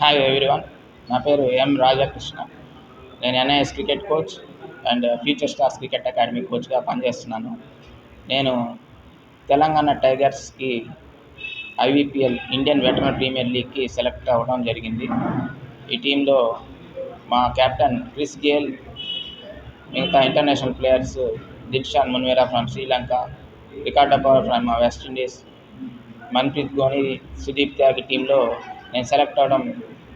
Hi everyone నా పేరు M Radhakrishna నేను NIS cricket coach and future stars cricket academy కోచ్గా పనిచేస్తున్నాను. నేను తెలంగాణ టైగర్స్కి ఐవిపిఎల్ ఇండియన్ వెటరన్ ప్రీమియర్ లీగ్కి సెలెక్ట్ అవ్వడం జరిగింది. ఈ టీంలో మా కెప్టెన్ క్రిస్ గేల్ మిగతా international players Dilshan Munaweera from Sri Lanka Ricardo Powell from West Indies Manpreet Dhoni Sudeep Tyagi టీంలో నేను సెలెక్ట్ అవ్వడం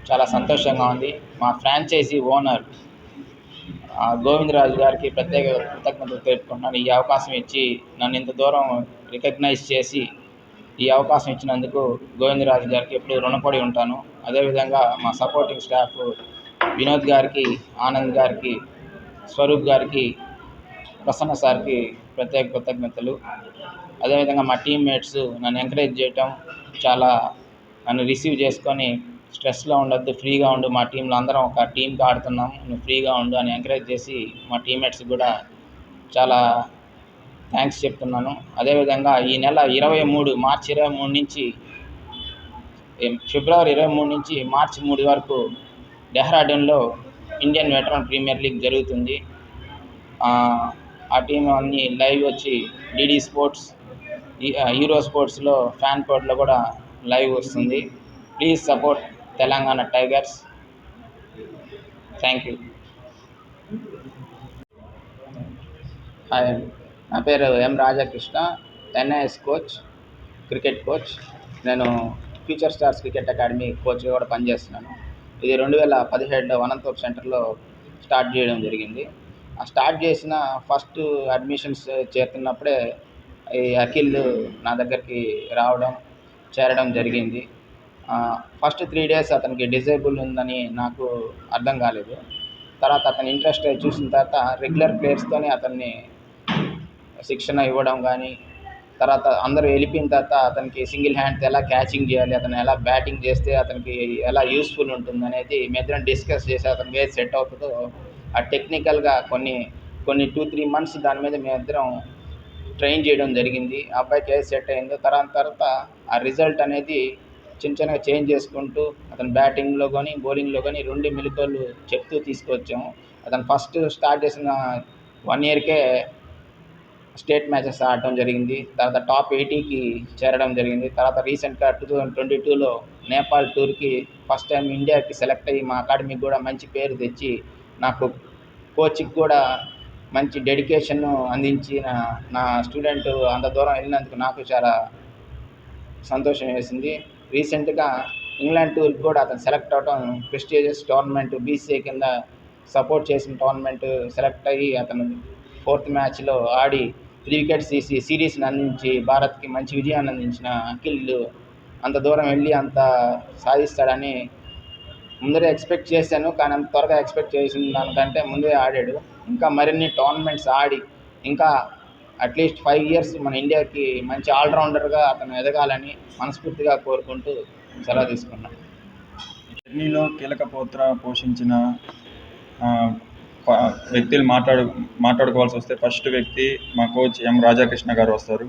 చాలా సంతోషంగా ఉంది. మా ఫ్రాంచైజీ ఓనర్ గోవిందరాజు గారికి ప్రత్యేక కృతజ్ఞతలు తెలుపుకుంటున్నాను. ఈ అవకాశం ఇచ్చి నన్ను ఇంత దూరం రికగ్నైజ్ చేసి ఈ అవకాశం ఇచ్చినందుకు గోవిందరాజు గారికి ఎప్పుడు రుణపడి ఉంటాను. అదేవిధంగా మా సపోర్టింగ్ స్టాఫ్ వినోద్ గారికి ఆనంద్ గారికి స్వరూప్ గారికి ప్రసన్న సార్కి ప్రత్యేక కృతజ్ఞతలు. అదేవిధంగా మా టీమ్మేట్స్ నన్ను ఎంకరేజ్ చేయటం చాలా నన్ను రిసీవ్ చేసుకొని స్ట్రెస్లో ఉండొద్దు ఫ్రీగా ఉండు. మా టీంలో అందరం ఒక టీంగా ఆడుతున్నాం. నువ్వు ఫ్రీగా ఉండు అని ఎంకరేజ్ చేసి మా టీమ్మేట్స్కి కూడా చాలా థ్యాంక్స్ చెప్తున్నాను. అదేవిధంగా ఈ నెల ఇరవై మూడు మార్చి ఇరవై మూడు నుంచి ఫిబ్రవరి ఇరవై మూడు నుంచి మార్చి మూడు వరకు డెహ్రాడూన్లో ఇండియన్ వెటరన్ ప్రీమియర్ లీగ్ జరుగుతుంది. ఆ టీం అన్ని లైవ్ వచ్చి డిడి స్పోర్ట్స్ హీరో స్పోర్ట్స్లో ఫ్యాన్ కోడ్లో కూడా లైవ్ వస్తుంది. Please support Telangana tigers thank you hi నా పేరు M Radhakrishna NIS coach cricket coach నేను ఫ్యూచర్ స్టార్స్ క్రికెట్ అకాడమీ కోచ్గా కూడా పనిచేస్తున్నాను. ఇది రెండు వేల పదిహేడులో అనంతపురం సెంటర్లో స్టార్ట్ చేయడం జరిగింది. ఆ స్టార్ట్ చేసిన ఫస్ట్ అడ్మిషన్స్ చేరుతున్నప్పుడే ఈ అఖిల్ నా దగ్గరికి రావడం చేరడం జరిగింది. ఫస్ట్ త్రీ డేస్ అతనికి డిజేబుల్ ఉందని నాకు అర్థం కాలేదు. తర్వాత అతని ఇంట్రెస్ట్ చూసిన తర్వాత రెగ్యులర్ ప్లేయర్స్తోనే అతన్ని శిక్షణ ఇవ్వడం కానీ తర్వాత అందరూ వెళ్ళిపోయిన తర్వాత అతనికి సింగిల్ హ్యాండ్తో ఎలా క్యాచింగ్ చేయాలి అతను ఎలా బ్యాటింగ్ చేస్తే అతనికి ఎలా యూస్ఫుల్ ఉంటుంది అనేది మేమిద్దరం డిస్కస్ చేసి అతనికి ఏది సెట్ అవుతుందో ఆ టెక్నికల్గా కొన్ని కొన్ని టూ త్రీ మంత్స్ దాని మీద మేమిద్దరం ట్రైన్ చేయడం జరిగింది. ఆ అబ్బాయికి ఏది సెట్ అయిందో. తర్వాత తర్వాత ఆ రిజల్ట్ అనేది చిన్న చిన్నగా చేంజ్ చేసుకుంటూ అతను బ్యాటింగ్లో కానీ బౌలింగ్లో కానీ రెండు మెలకువలు చెప్తూ తీసుకొచ్చాము. అతను ఫస్ట్ స్టార్ట్ చేసిన వన్ ఇయర్కే స్టేట్ మ్యాచెస్ ఆడటం జరిగింది. తర్వాత టాప్ ఎయిటీకి చేరడం జరిగింది. తర్వాత రీసెంట్గా టూ థౌజండ్ ట్వంటీ టూలో నేపాల్ టూర్కి ఫస్ట్ టైం ఇండియాకి సెలెక్ట్ అయ్యి మా అకాడమీకి కూడా మంచి పేరు తెచ్చి నాకు కోచ్కి కూడా మంచి డెడికేషన్ను అందించిన నా నా స్టూడెంట్ అంత దూరం వెళ్ళినందుకు నాకు చాలా సంతోషం వేసింది. రీసెంట్గా ఇంగ్లాండ్ టూర్కి కూడా అతను సెలెక్ట్ అవడం ప్రెస్టీజియస్ టోర్నమెంట్ బీసీఏ కింద సపోర్ట్ చేసిన టోర్నమెంట్ సెలెక్ట్ అయ్యి అతను ఫోర్త్ మ్యాచ్లో ఆడి త్రీ వికెట్స్ తీసి సిరీస్ని అందించి భారత్కి మంచి విజయాన్ని అందించిన అఖిల్ అంత దూరం వెళ్ళి అంత సాధిస్తాడని ముందరే ఎక్స్పెక్ట్ చేశాను కానీ అంత త్వరగా ఎక్స్పెక్ట్ చేసిన దానికంటే ముందే ఆడాడు. ఇంకా మరిన్ని టోర్నమెంట్స్ ఆడి ఇంకా అట్లీస్ట్ ఫైవ్ ఇయర్స్ మన ఇండియాకి మంచి ఆల్రౌండర్గా అతను ఎదగాలని మనస్ఫూర్తిగా కోరుకుంటూ సెలవు తీసుకున్నాను జర్నీలో కీలక పాత్ర పోషించిన వ్యక్తులు మాట్లాడు మాట్లాడుకోవాల్సి వస్తే ఫస్ట్ వ్యక్తి మా కోచ్ ఎం రాజాకృష్ణ గారు వస్తారు.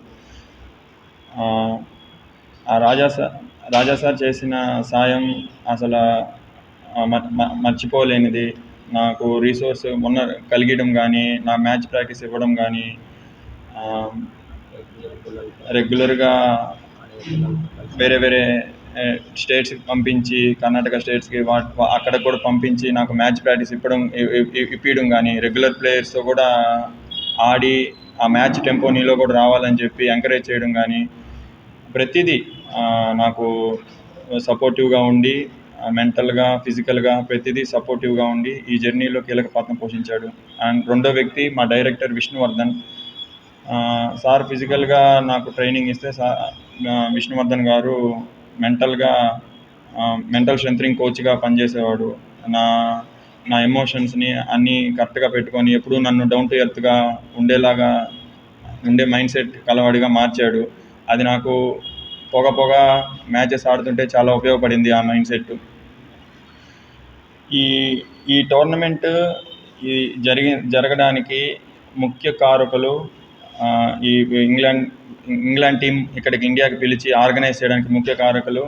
ఆ రాజా సార్ రాజా సార్ చేసిన సాయం అసలు మర్చిపోలేనిది. నాకు రీసోర్స్ మొన్న కలిగడం కానీ నా మ్యాచ్ ప్రాక్టీస్ ఇవ్వడం కానీ రెగ్యులర్గా వేరే వేరే స్టేట్స్కి పంపించి కర్ణాటక స్టేట్స్కి అక్కడ కూడా పంపించి నాకు మ్యాచ్ ప్రాక్టీస్ ఇప్పడం ఇప్పించడం కానీ రెగ్యులర్ ప్లేయర్స్తో కూడా ఆడి ఆ మ్యాచ్ టెంపో నీలో కూడా రావాలని చెప్పి ఎంకరేజ్ చేయడం కానీ ప్రతిదీ నాకు సపోర్టివ్గా ఉండి మెంటల్గా ఫిజికల్గా ప్రతిదీ సపోర్టివ్గా ఉండి ఈ జర్నీలో కీలక పాత్ర పోషించాడు. అండ్ రెండో వ్యక్తి మా డైరెక్టర్ విష్ణువర్ధన్. సార్ ఫిజికల్గా నాకు ట్రైనింగ్ ఇస్తే సా విష్ణువర్ధన్ గారు మెంటల్గా మెంటల్ స్ట్రెంథనింగ్ కోచ్గా పనిచేసేవాడు. నా నా ఎమోషన్స్ని అన్నీ కరెక్ట్గా పెట్టుకొని ఎప్పుడూ నన్ను డౌన్ టు ఎర్త్గా ఉండేలాగా ఉండే మైండ్ సెట్ కలవాడిగా మార్చాడు. అది నాకు పొగ పొగ మ్యాచెస్ ఆడుతుంటే చాలా ఉపయోగపడింది ఆ మైండ్ సెట్ ఈ ఈ టోర్నమెంట్ ఈ జరిగి జరగడానికి ముఖ్య కారకులు ఈ ఇంగ్లాండ్ ఇంగ్లాండ్ టీం ఇక్కడికి ఇండియాకి పిలిచి ఆర్గనైజ్ చేయడానికి ముఖ్య కారకులు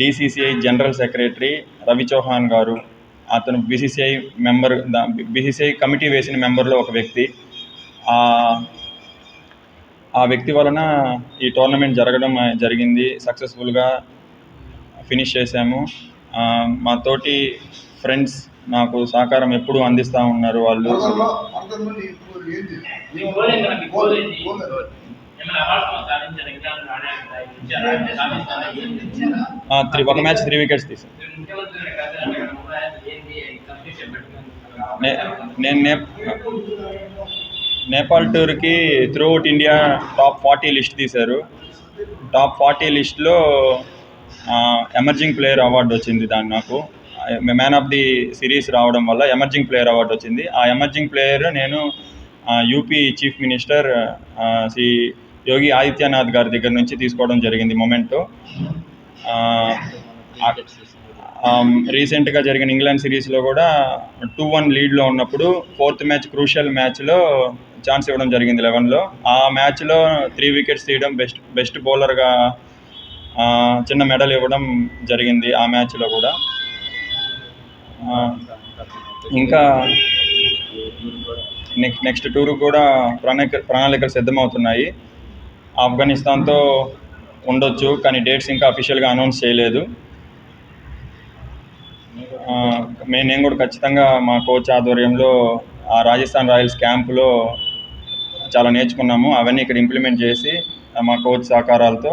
DCCI general secretary Ravi Chauhan garu అతను బీసీసీఐ మెంబర్ బీసీసీఐ కమిటీ వేసిన మెంబర్లో ఒక వ్యక్తి. ఆ వ్యక్తి వలన ఈ టోర్నమెంట్ జరగడం జరిగింది. సక్సెస్ఫుల్గా ఫినిష్ చేశాము. మా తోటి ఫ్రెండ్స్ నాకు సహకారం ఎప్పుడు అందిస్తూ ఉన్నారు వాళ్ళు. త్రీ ఒక మ్యాచ్ త్రీ వికెట్స్ తీసాను నేను నే నేపాల్ టూర్కి throughout India top forty list తీశారు. టాప్ ఫార్టీ లిస్ట్లో ఎమర్జింగ్ ప్లేయర్ అవార్డు వచ్చింది దాన్ని నాకు. మ్యాన్ ఆఫ్ ది సిరీస్ రావడం వల్ల ఎమర్జింగ్ ప్లేయర్ అవార్డు వచ్చింది. ఆ ఎమర్జింగ్ ప్లేయర్ నేను UP chief minister Shri Yogi Adityanath గారి దగ్గర నుంచి తీసుకోవడం జరిగింది మొమెంటో రీసెంట్గా um, జరిగిన ఇంగ్లాండ్ సిరీస్లో కూడా టూ వన్ లీడ్లో ఉన్నప్పుడు ఫోర్త్ మ్యాచ్ క్రూషియల్ మ్యాచ్లో ఛాన్స్ ఇవ్వడం జరిగింది లెవెన్లో ఆ మ్యాచ్లో త్రీ వికెట్స్ తీయడం బెస్ట్ బెస్ట్ బౌలర్గా చిన్న మెడల్ ఇవ్వడం జరిగింది ఆ మ్యాచ్లో కూడా. ఇంకా నెక్స్ట్ నెక్స్ట్ టూర్ కూడా ప్రణాళిక ప్రణాళికలు సిద్ధమవుతున్నాయి. ఆఫ్ఘనిస్తాన్తో ఉండొచ్చు కానీ డేట్స్ ఇంకా అఫీషియల్గా అనౌన్స్ చేయలేదు. మేము మే నేను కూడా ఖచ్చితంగా మా కోచ్ ఆధ్వర్యంలో ఆ రాజస్థాన్ రాయల్స్ క్యాంపులో చాలా నేర్చుకున్నాము. అవన్నీ ఇక్కడ ఇంప్లిమెంట్ చేసి మా కోచ్ సహకారాలతో